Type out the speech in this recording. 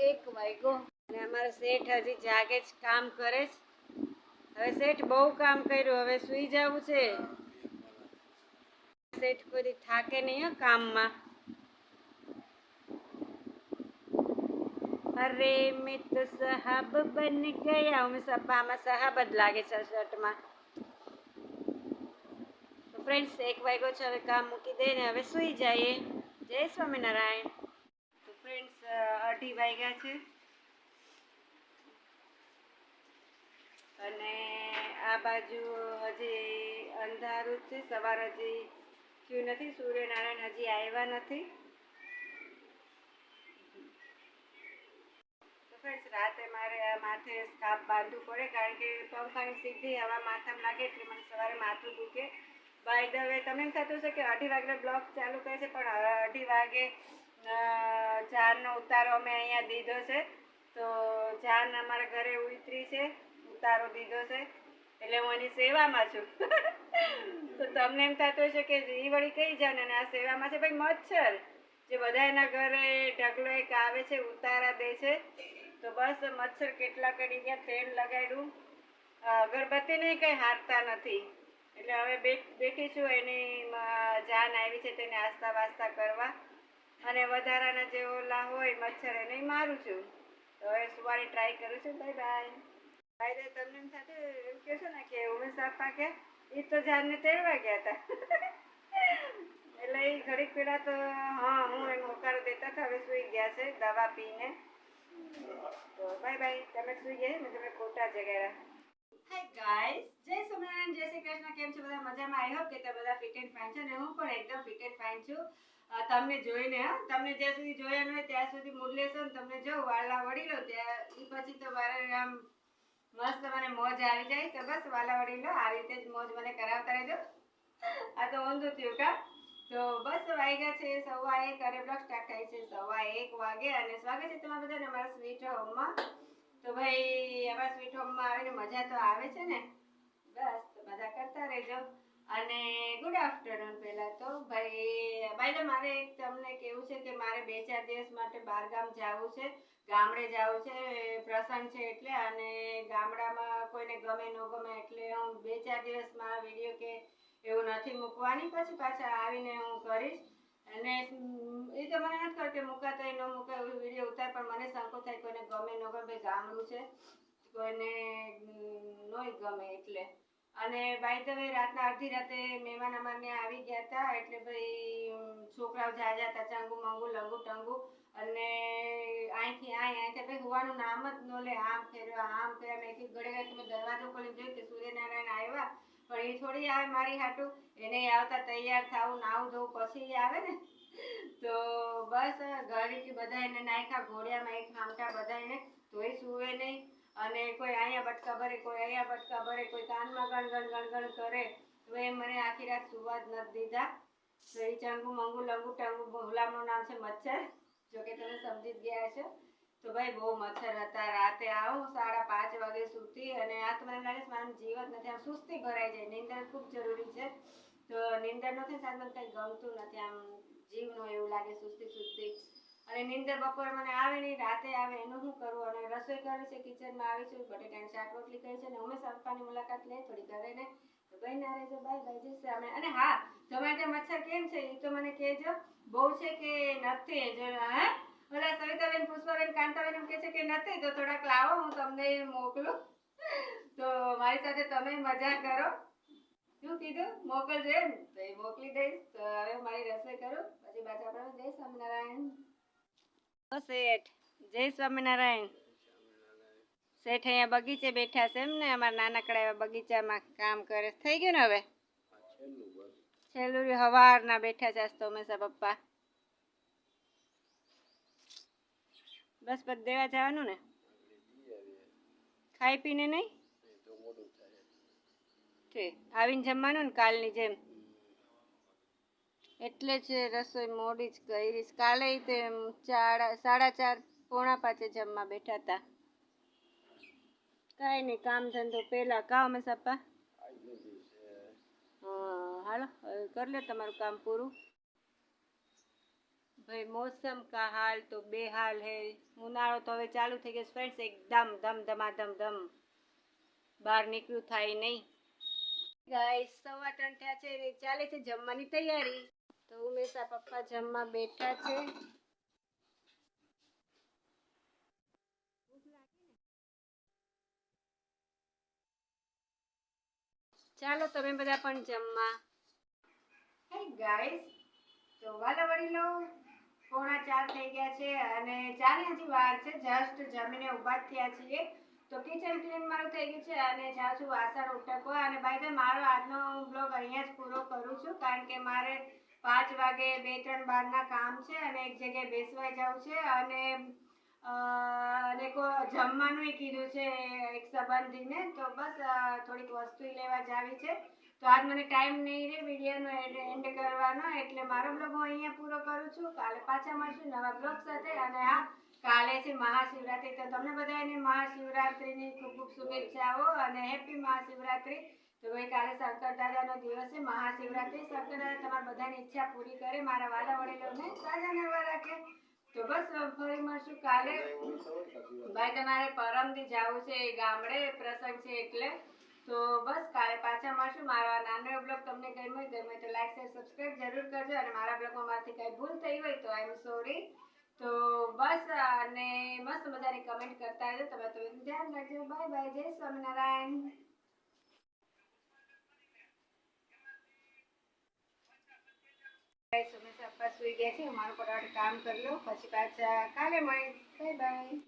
એક વાગ્યો અને અમારો શેઠ હજી જાગે જ, કામ કરે છે હવે શેઠ બહુ કામ કર્યું, હવે સૂઈ જવું છે. શેઠ કોઈ થાકે નહીં કામમાં. અરે મેં તો સહાબ બન ગયા, અમે સભામાં સહાબ જ લાગે છે શર્ટમાં. ફ્રેન્ડ્સ એક વાગ્યો છે, હવે કામ મૂકી દઈને હવે સૂઈ જઈએ. જય સ્વામિનારાયણ. ફ્રેન્ડ્સ અઢી વાગ્યા છે. અને આ બાજુ હજી અંધારું છે. સવાર હજી થયું નથી. સૂર્યનારાયણ હજી આવ્યા નથી. ફ્રેન્ડ્સ રાતે મારે માથે સ્કાફ બાંધવું પડે કારણ કે પંખાની સીધી હવા માથામાં લાગે એટલે મને સવારે માથું દુખે. બાય ધ વે તમને થતું હશે કે અઢી વાગે બ્લોગ ચાલુ કરે છે, પણ અઢી વાગે જાનનો ઉતારો અમે અહીંયા દીધો છે. તો જાન અમારા ઘરે ઉતરી છે, ઉતારો દીધો છે. એટલે હું એની સેવામાં છું. તો તમને એમ થતું હશે કે એ વળી કઈ જાન અને આ સેવામાં છે? ભાઈ, મચ્છર. જે બધા એના ઘરે ઢગલો એક આવે છે, ઉતારા દે છે. તો બસ મચ્છર કેટલા કડી ગયા તેલ લગાડ્યું. અગરબત્તી નહીં, કંઈ હારતા નથી. એટલે હવે બેઠી છું. એની જાન આવી છે, તેને આસ્તા વાસ્તા કરવા. અને વધારાના જે ઓલા હોય મચ્છર એને મારું છું. તો હવે સુવાની ટ્રાય કરું છું. બાય ભાઈ રે તમને થતું એમ કહો છો ને કે ઉમેશ આપા કે એ તો જાનને તેડવા ગયા હતા એટલે એ ઘડીક પેલા તો, હા, હું એમ હોકારો દેતા હતા, હવે સૂઈ ગયા છે દવા પીને. તો બાય બાય તમે સૂઈ ગયા મેં તમે ખોટા જગાડ્યા. હાય ગાઈસ જય સ્વામિનારાયણ, જય શ્રી કૃષ્ણ. કેમ છો? બધા મજામાં? આઈ હોપ કે તમે બધા ફિટ એન્ડ ફાઇન છો ને હું પણ એકદમ ફિટ એન્ડ ફાઇન છું. તમને જોઈને તમને જ્યાં સુધી જોયા હોય ત્યાં સુધી મૂડ તમને જો વાલા વળી લો, ત્યાં પછી તો મારે આમ મસ્ત મને મોજ આવી જાય તો બસ વાલા વળી લો, આવી રીતે જ મોજ મને કરાવતા રહેજો. આ તો ઊંધું થયું, કા? તો બસ વાગ્યા છે, સવા એક અને બ્લોક સ્ટાર્ટ થાય છે, સવા એક વાગે અને સ્વાગત છે તમારા બધાને અમારા સ્વીટ હોમમાં તો ભાઈ, અમારા સ્વીટ હોમમાં આવીને મજા તો આવે છે ને? બસ મજા કરતા રહેજો. અને ગુડ આફ્ટરનૂન પહેલા તો. ભાઈ ભાઈ તો મારે એક તમને કેવું છે કે મારે બે ચાર દિવસ માટે બહારગામ જવું છે. ગામડે જવું છે, પ્રસંગ છે એટલે, અને ગામડામાં કોઈને ગમે ન ગમે એટલે હું બે ચાર દિવસમાં વીડિયો કે એવું નથી મૂકવાની. પછી પાછા આવીને હું કરીશ. અને એ તો મને નથી ખબર કે મૂકાતો ન મૂકાય એવું વીડિયો ઉતાર, પણ મને શંકો થાય કોઈને ગમે ન ગમે ગામડું છે. કોઈને નહીં ગમે એટલે. અને બાય ધ વે રાતના અડધી રાતે મહેમાન અમારને આવી ગયા હતા. એટલે ભાઈ છોકરાઓ જાજા હતા ચાંગુ, મંગુ, લંગુ, ટંગુ. અને અહીંથી અહીં અહીંથી ભાઈ હોવાનું નામ જ ન લે. આમ ફેરવા આમ ફેરવા. મેં કીધું ઘડે ઘડે દરવાજો ખોલીને જોયું કે સૂર્યનારાયણ આવ્યા. પણ એ થોડી આવે મારી હાટું. એને આવતા તૈયાર થવું, નાવું ધોવું પછી આવે ને. તો બસ ઘરેથી બધા એને નાખ્યા ઘોડિયામાં એક હામટા બધા એને ધોઈ સુવે નહીં. અને કોઈ અહીંયા બટકા ભરે, કોઈ અહીંયા બટકા ભરે, કોઈ કાનમાં ગણ ગણ ગણ ગણ કરે, તો એ મને આખી રાત સુવા નથી દીધા. તો એ ચંગુ મંગુ લંગુ ટંગુ ગુલામનું નામ છે મચ્છર. જોકે તમે સમજી ગયા છો તો ભાઈ બહુ મચ્છર હતા. રાતે આવું સાડા પાંચ વાગે સૂતી અને આ તો મને લાગે મારું જીવ નથી. આમ સુસ્તી ભરાઈ જાય. નિંદર ખૂબ જરૂરી છે. તો નિંદર નથી સાથે મને કંઈ ગમતું નથી. આમ જીવનું એવું લાગે સુસ્તી સુસ્તી. અને નિંદર બપોરે મને આવે નહીં, રાતે આવે, એનું શું કરવું? અને રસોઈ કરી છે, કિચનમાં આવી છું બટેટાની શાક રોટલી કરી છે, અને ઉમેશ પપ્પાની મુલાકાત લે, થોડી ઘરે ને. ભાઈ ના રહેજો બાય બાય જશે અમે અને હા તમારે ત્યાં મચ્છર કેમ છે? એ તો મને કહેજો. બહુ છે કે નથી, જો, હે? ઓલા સવિતાબેન, પુષ્પાબેન, કાંતાબેન એમ કહે છે કે નથી, તો થોડાક લાવો, હું તમને મોકલું. તો મારી સાથે તમે મજા કરો. શું કીધું? મોકલજો એમ. તો એ મોકલી દઈશ. તો હવે મારી રસોઈ કરું. પછી પાછા આપણે જય સ્વામિનારાયણ. ઓ શેઠ. જય સ્વામિનારાયણ. શેઠ અહીંયા બગીચે બેઠા છે એમ ને અમારા નાનકડા એવા બગીચામાં કામ કરે છે. થઈ ગયું ને હવે? છેલ્લું રહ્યું. હવારના બેઠા છે આજ તો હંમેશા પપ્પા. બસ પછી દેવા જવાનું ને? ખાઈ પીને નહીં? ઠીક. આવીને જમવાનું ને કાલની જેમ. એટલે જ રસોઈ મોડી જ કરી. કાલે તે સાડા ચાર પોણા પાંચે જમવા બેઠા હતા કાંઈ નહીં, કામ ધંધો પેલા કા અમે સપ્પા હાલો કરી લે તમારું કામ પૂરું. ભાઈ, મોસમ કા હાલ તો બે હાલ હે. ઉનાળો તો હવે ચાલુ થઈ ગયો ફ્રેન્ડ્સ એકદમ ધમ ધમાધમ ધમ. બહાર નીકળ્યું થાય નહીં. ગાઈસ સવા ત્રણ થયા છે. ચાલે છે જમવાની તૈયારી. તો ઉમેશા પપ્પા જમવા બેઠા છે. ચાલો તમે બધા પણ જમવા. હે ગાઈસ તો વાલા વડીલો, પોણા ચાર થઈ ગયા છે અને ચાલ્યા હજી વાર છે જસ્ટ જમીને ઊભા થયા છીએ. તો કિચન ક્લીન મારું થઈ ગયું છે અને જાઉં છું વાસણ ઉટકવા. અને બાય ધ મારો આજનો બ્લોગ અહીંયા જ પૂરો કરું છું, કારણ કે મારે પાંચ વાગે, બે, ત્રણ બારના કામ છે અને એક જગ્યાએ બેસવા જવું છે અને અને જમવાનું કીધું છે એક સંબંધીને. તો બસ થોડીક વસ્તુ લેવા જાવી છે. તો આજ મને ટાઈમ નહીં રહે વિડીયોનો એન્ડ કરવાનો. એટલે મારો બ્લોગ હું અહીંયા પૂરો કરું છું. કાલે પાછા મળશું નવા બ્લોગ સાથે. અને આ કાલે છે મહાશિવરાત્રી. તો તમને બધાને મહાશિવરાત્રીની ખૂબ ખૂબ શુભેચ્છાઓ અને હેપી મહાશિવરાત્રી. તો ભાઈ કાલે શંકર દાદાનો દિવસ છે, મહાશિવરાત્રી શંકર દાદા તમારી બધાની ઈચ્છા પૂરી કરે મારા વાલા વડીલોને. સાજા નવા રાખે. તો બસ, ફરી મળશું કાલે. ભાઈ, તમારે પરમથી જવું છે ગામડે પ્રસંગ છે એટલે. તો બસ, કાલે પાછા મળશું. મારા નાનો બ્લોગ તમને ગમ્યો ગમે તો લાઈક, શેર, સબસ્ક્રાઈબ જરૂર કરજો. અને મારા બ્લોગમાં મારાથી કઈ ભૂલ થઈ હોય તો આઈ એમ સોરી. તો બસ, અને મસ્ત મજાની કમેન્ટ કરતા રહેજો. તમે તો ધ્યાન રાખજો. Bye bye. જય સ્વામિનારાયણ. સુમેશ પપ્પા સુઈ ગયા છે મારું ફટાફટ કામ કરી લો. પછી પાછા કાલે મળી બાય બાય